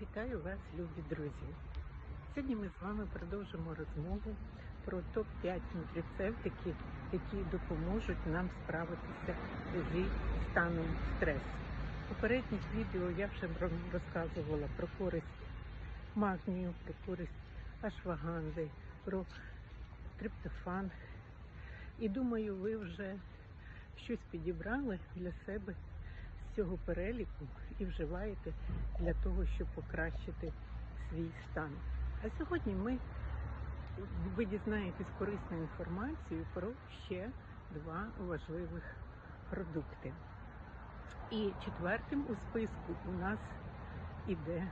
Вітаю вас, любі друзі! Сьогодні ми з вами продовжимо розмову про топ-5 нутрицептиків, які допоможуть нам справитися зі станом стресу. У попередніх відео я вже розказувала про користь магнію, про користь ашваганди, про триптофан. І думаю, ви вже щось підібрали для себе цього переліку і вживаєте для того, щоб покращити свій стан. А сьогодні ми ви дізнаєтесь корисну інформацію про ще два важливих продукти. І четвертим у списку у нас іде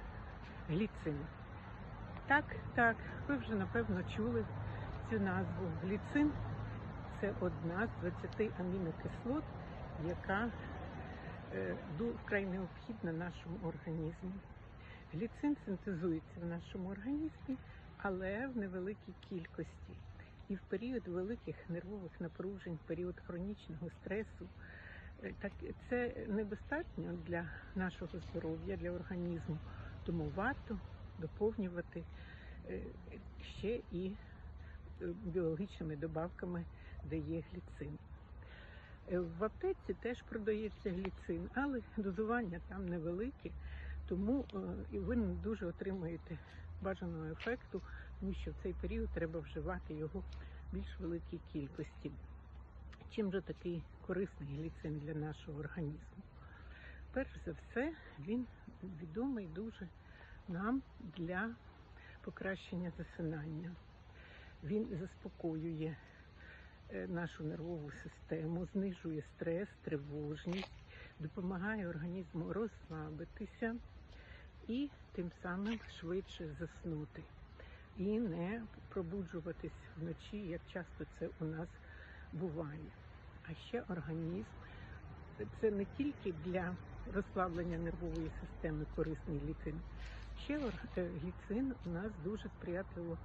гліцин. Так, так, ви вже напевно чули цю назву. Гліцин це одна з 20 амінокислот, яка вкрай необхідна нашому організму. Гліцин синтезується в нашому організмі, але в невеликій кількості. І в період великих нервових напружень, в період хронічного стресу, е, так це недостатньо для нашого здоров'я, для організму. Тому варто доповнювати е, ще і е, біологічними добавками, де є гліцин. Е, В аптеці теж продається гліцин, але дозування там невелике, тому е, і ви не дуже отримуєте бажаного ефекту, тому що в цей період треба вживати його в більш великій кількості. Чим же такий корисний гліцин для нашого організму? Перш за все, він відомий дуже нам для покращення засинання. Він заспокоює нашу нервову систему, знижує стрес, тривожність, допомагає організму розслабитися і тим самим швидше заснути і не пробуджуватись вночі, як часто це у нас буває. А ще організм це не тільки для розслаблення нервової системи корисний гліцин. Ще е, гліцин у нас дуже сприятливо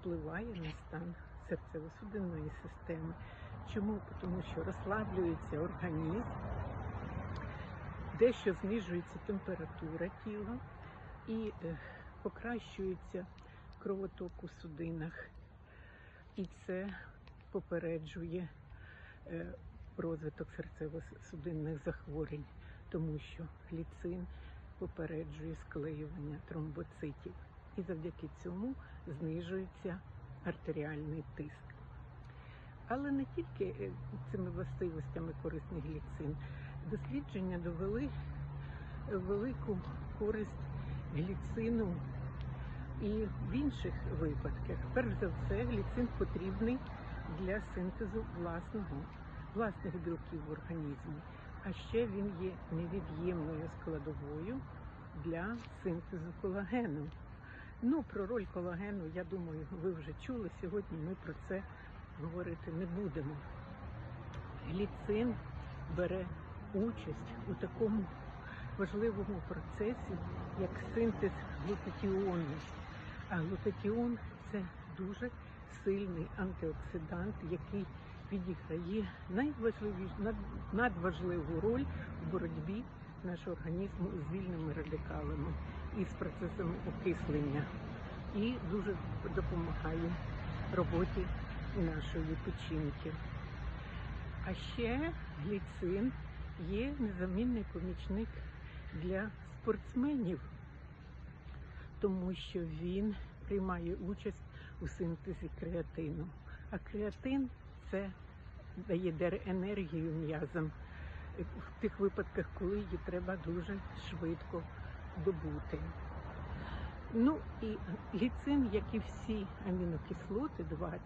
впливає на стан серцево-судинної системи. Чому? Тому що розслаблюється організм, дещо знижується температура тіла і е, покращується кровоток у судинах. І це попереджує е, розвиток серцево-судинних захворювань, тому що гліцин попереджує склеювання тромбоцитів. І завдяки цьому знижується артеріальний тиск. Але не тільки е, цими властивостями корисний гліцин. Дослідження довели е, велику користь гліцину і в інших випадках. Перш за все, гліцин потрібний для синтезу власного, власних білків в організмі. А ще він є невід'ємною складовою для синтезу колагену. Ну, про роль колагену, я думаю, ви вже чули. Сьогодні ми про це говорити не будемо. Гліцин бере участь у такому важливому процесі, як синтез глутатіону. А глутатіон це дуже сильний антиоксидант, який відіграє надважливу роль в боротьбі нашого організму з вільними радикалами і з процесами окислення, і дуже допомагає роботі нашої печінки. А ще гліцин є незамінний помічник для спортсменів, тому що він приймає участь у синтезі креатину. А креатин це дає енергію м'язам в тих випадках, коли її треба дуже швидко добути. Ну і гліцин, як і всі амінокислоти, 20,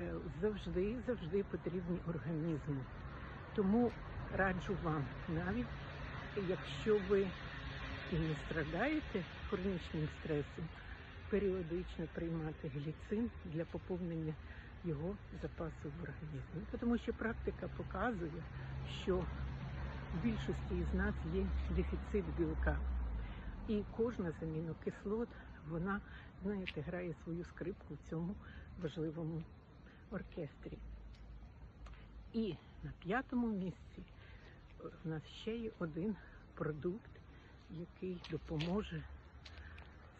е, завжди, завжди потрібні організму. Тому раджу вам, навіть якщо ви і не страдаєте хронічним стресом, періодично приймати гліцин для поповнення його запасу в організмі. Тому що практика показує, що в більшості із нас є дефіцит білка. І кожна з амінокислот, вона, знаєте, грає свою скрипку в цьому важливому оркестрі. І на п'ятому місці в нас ще є один продукт, який допоможе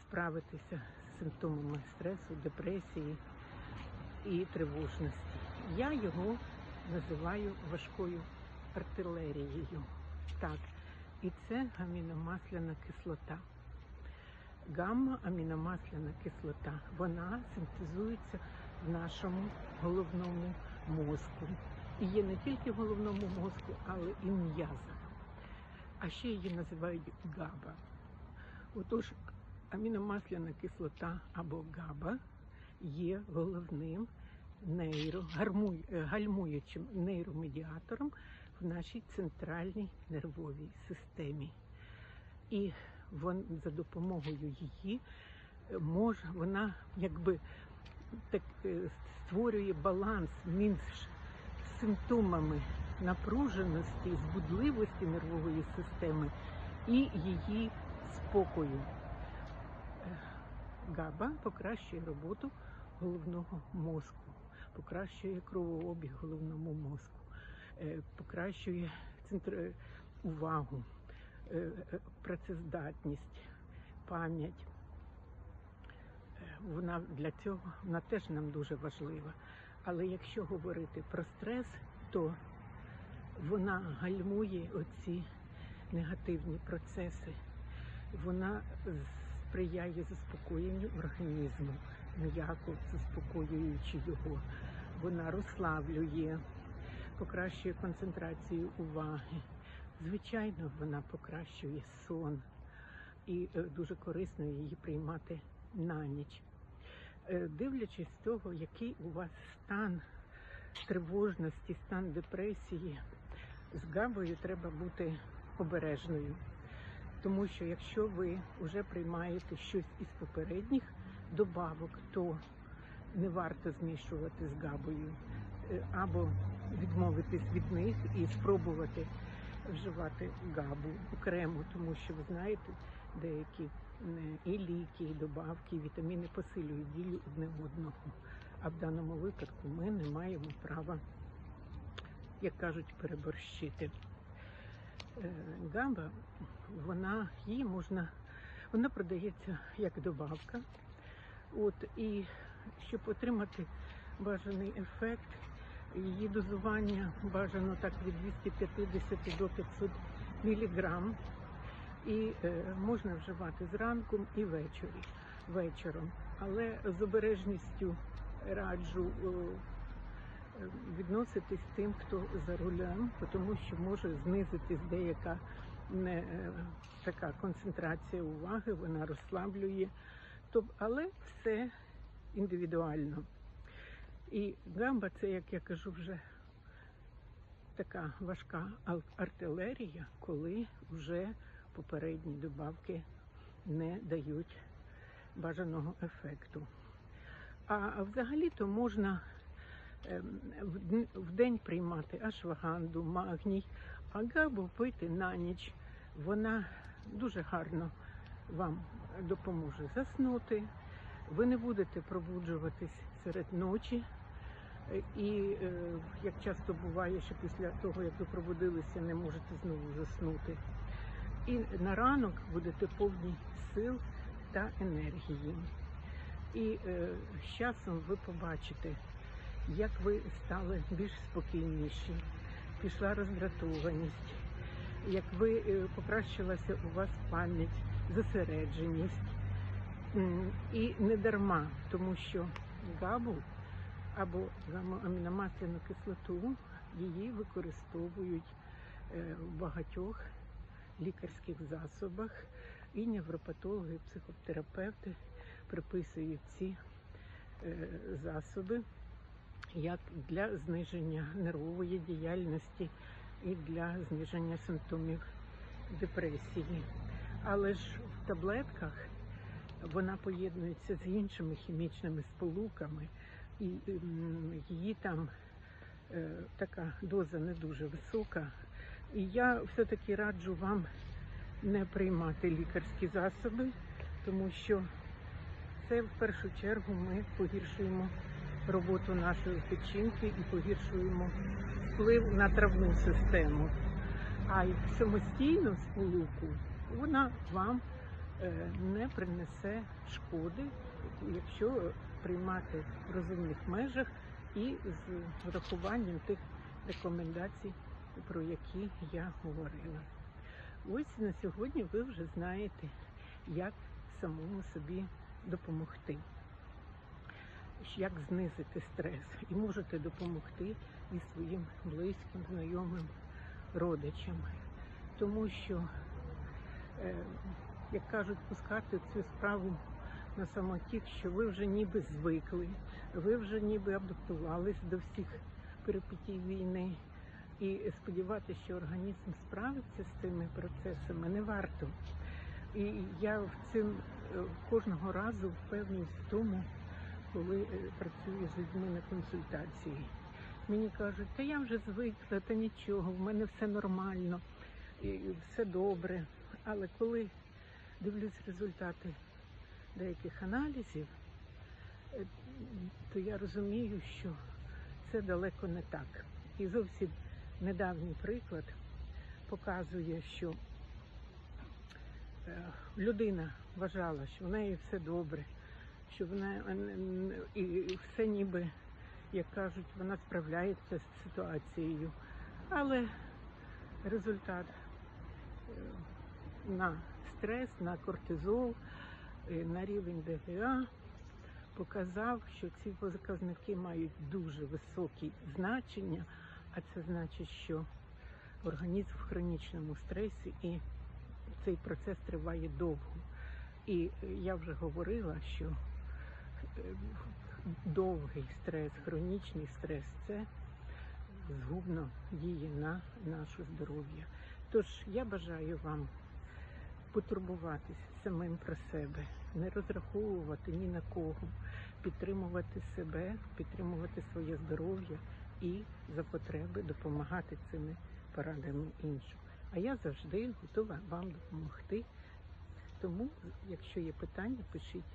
справитися з симптомами стресу, депресії і тривожності. Я його називаю важкою артилерією. Так, і це аміномасляна кислота. Гамма-аміномасляна кислота. Вона синтезується в нашому головному мозку. І є не тільки в головному мозку, але і в м'язах. А ще її називають ГАБА. Отож, аміномасляна кислота або ГАБА є головним нейро, е, гальмуючим нейромедіатором в нашій центральній нервовій системі. І за допомогою її е, вона якби так е, створює баланс між симптомами напруженості, збудливості нервової системи і її спокою. ГАБА покращує роботу головного мозку, покращує кровообіг головному мозку, е, покращує центр... е, увагу, е, працездатність, пам'ять. Вона для цього вона теж нам дуже важлива. Але якщо говорити про стрес, то вона гальмує оці негативні процеси. Вона сприяє заспокоєнню організму, м'яко заспокоюючи його. Вона розслаблює, покращує концентрацію уваги. Звичайно, вона покращує сон і е, дуже корисно її приймати на ніч. Е, Дивлячись того, який у вас стан тривожності, стан депресії, з габою треба бути обережною. Тому що якщо ви вже приймаєте щось із попередніх добавок, то не варто змішувати з габою Е, або відмовитись від них і спробувати вживати габу окремо, тому що ви знаєте, деякі і ліки, і добавки, і вітаміни посилюють дію одне одного. А в даному випадку ми не маємо права, як кажуть, переборщити. Е, Габа, вона її можна, вона продається як добавка. От і щоб отримати бажаний ефект, її дозування бажано так від 250 до 500 міліграм. І е, можна вживати зранку і ввечері, вечором. Але з обережністю раджу е, відноситись тим, хто за рулем, тому що може знизитись деяка не е, така концентрація уваги, вона розслаблює. Тоб, але все індивідуально. І гамба це, як я кажу, вже така важка артилерія, коли вже попередні добавки не дають бажаного ефекту. А взагалі-то можна ем, в день приймати ашваганду, магній, а габу пити на ніч. Вона дуже гарно вам допоможе заснути. Ви не будете пробуджуватись серед ночі. І е, як часто буває, що після того, як ви пробудилися, не можете знову заснути. І на ранок будете повні сил та енергії. І е, з часом ви побачите, як ви стали більш спокійніші, пішла роздратованість, як ви е, покращилася у вас пам'ять, зосередженість. І не дарма, тому що габу або гамма-аміномасляну кислоту її використовують е, в багатьох лікарських засобах, і невропатологи, і психотерапевти приписують ці е, засоби як для зниження нервової діяльності і для зниження симптомів депресії. Але ж в таблетках вона поєднується з іншими хімічними сполуками, і її там е, така доза не дуже висока. І я все-таки раджу вам не приймати лікарські засоби, тому що це в першу чергу ми погіршуємо роботу нашої печінки і погіршуємо вплив на травну систему. А самостійну сполуку вона вам е, не принесе шкоди, якщо приймати в розумних межах і з врахуванням тих рекомендацій, про які я говорила. Ось на сьогодні ви вже знаєте, як самому собі допомогти, як знизити стрес, і можете допомогти і своїм близьким, знайомим, родичам. Тому що, як кажуть, пускати цю справу на самотік, що ви вже ніби звикли, ви вже ніби адаптувались до всіх перипетій війни. І сподіватися, що організм справиться з цими процесами, не варто. І я в цим е, кожного разу впевнююсь в тому, коли е, працюю з людьми на консультації. Мені кажуть, та я вже звикла, та нічого, в мене все нормально, і все добре. Але коли дивлюсь результати деяких аналізів, е, то я розумію, що це далеко не так. І зовсім недавній приклад показує, що е, людина вважала, що в неї все добре, що вона е, і все ніби, як кажуть, вона справляється з ситуацією. Але результат на стрес, на кортизол, на рівень ДГА показав, що ці показники мають дуже високі значення, а це значить, що організм в хронічному стресі і цей процес триває довго. І я вже говорила, що е, довгий стрес, хронічний стрес це згубно діє на наше здоров'я. Тож я бажаю вам потурбуватись самим про себе, не розраховувати ні на кого, підтримувати себе, підтримувати своє здоров'я і за потреби допомагати цими порадами іншим. А я завжди готова вам допомогти. Тому, якщо є питання, пишіть.